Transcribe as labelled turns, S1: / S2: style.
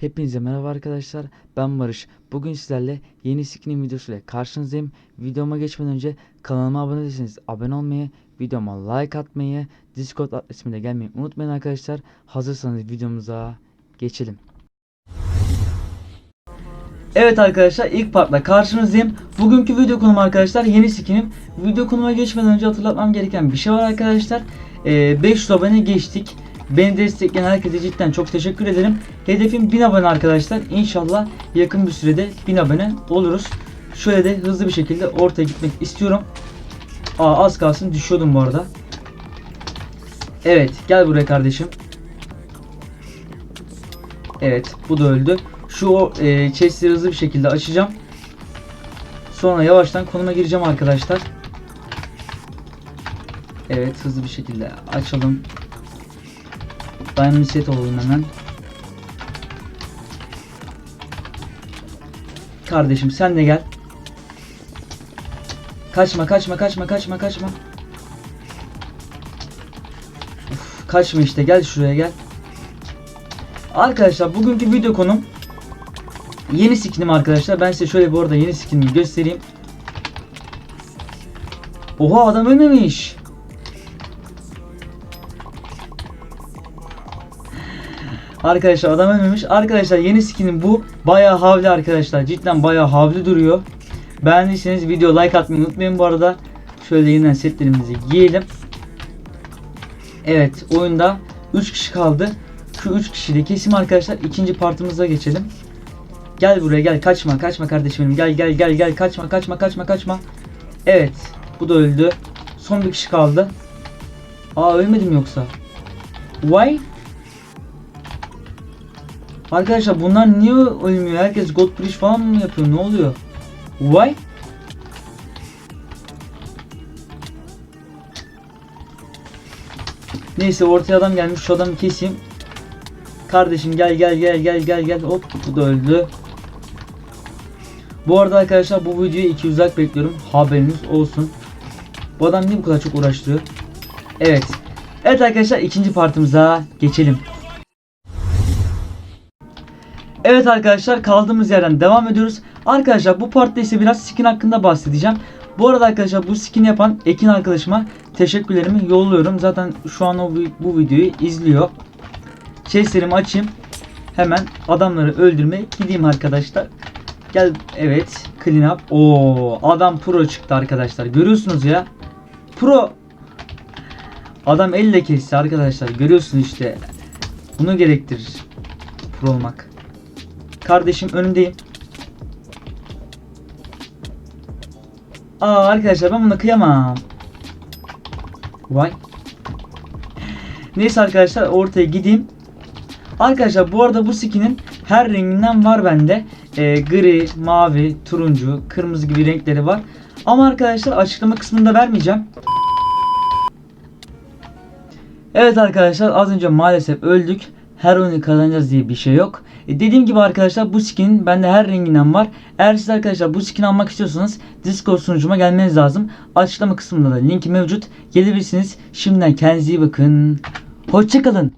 S1: Hepinize merhaba arkadaşlar. Ben Barış. Bugün sizlerle yeni skinim videosuyla karşınızdayım. Videoma geçmeden önce kanalıma abone değilseniz abone olmayı, videoma like atmayı, Discord adresime de gelmeyi unutmayın arkadaşlar. Hazırsanız videomuza geçelim. Evet arkadaşlar ilk partla karşınızdayım. Bugünkü video konum arkadaşlar yeni skinim. Video konuma geçmeden önce hatırlatmam gereken bir şey var arkadaşlar. Ee, 500 abone geçtik. Beni destekleyen herkese cidden çok teşekkür ederim. Hedefim 1000 abone arkadaşlar. İnşallah yakın bir sürede 1000 abone oluruz. Şöyle de hızlı bir şekilde ortaya gitmek istiyorum. Aa az kalsın düşüyordum bu arada. Evet gel buraya kardeşim. Evet bu da öldü. Şu o e, chest'i hızlı bir şekilde açacağım. Sonra yavaştan konuma gireceğim arkadaşlar. Evet hızlı bir şekilde açalım. Diamond set olalım hemen. Kardeşim sen de gel. Kaçma kaçma kaçma kaçma kaçma. Uf, kaçma işte gel şuraya gel. Arkadaşlar bugünkü video konum yeni skinim arkadaşlar. Ben size şöyle bu arada yeni skinimi göstereyim. Oha adam ölmemiş. Arkadaşlar adam ölmemiş. Arkadaşlar yeni skinim bu. Bayağı havli arkadaşlar. Cidden bayağı havli duruyor. Beğendiyseniz video like atmayı unutmayın bu arada. Şöyle yeniden setlerimizi giyelim. Evet oyunda 3 kişi kaldı. Şu 3 kişiyle kesim arkadaşlar. ikinci partımıza geçelim. Gel buraya gel kaçma kaçma kardeşim benim. Gel gel gel gel kaçma kaçma kaçma kaçma. Evet bu da öldü. Son bir kişi kaldı. Aa ölmedim yoksa. Why? Arkadaşlar bunlar niye ölmüyor? Herkes God Bridge falan mı yapıyor? Ne oluyor? Why? Neyse ortaya adam gelmiş. Şu adamı keseyim. Kardeşim gel gel gel gel gel gel. Hop bu da öldü. Bu arada arkadaşlar bu videoya 200 like bekliyorum. Haberiniz olsun. Bu adam niye bu kadar çok uğraştırıyor? Evet. Evet arkadaşlar ikinci partımıza geçelim. Evet arkadaşlar kaldığımız yerden devam ediyoruz. Arkadaşlar bu partta ise biraz skin hakkında bahsedeceğim. Bu arada arkadaşlar bu skin yapan Ekin arkadaşıma teşekkürlerimi yolluyorum. Zaten şu an o bu- videoyu izliyor. Chestlerimi açayım. Hemen adamları öldürmeye gideyim arkadaşlar. Gel evet clean up. Oo adam pro çıktı arkadaşlar. Görüyorsunuz ya. Pro. Adam elle kesti arkadaşlar. Görüyorsun işte. Bunu gerektirir. Pro olmak. Kardeşim önündeyim. Aa arkadaşlar ben buna kıyamam. Vay. Neyse arkadaşlar ortaya gideyim. Arkadaşlar bu arada bu skinin her renginden var bende. Ee, gri, mavi, turuncu, kırmızı gibi renkleri var. Ama arkadaşlar açıklama kısmında vermeyeceğim. Evet arkadaşlar az önce maalesef öldük. Her oyunu kazanacağız diye bir şey yok. E, dediğim gibi arkadaşlar bu skin bende her renginden var. Eğer siz arkadaşlar bu skin almak istiyorsanız Discord sunucuma gelmeniz lazım. Açıklama kısmında da linki mevcut. Gelebilirsiniz. Şimdiden kendinize iyi bakın. Hoşçakalın.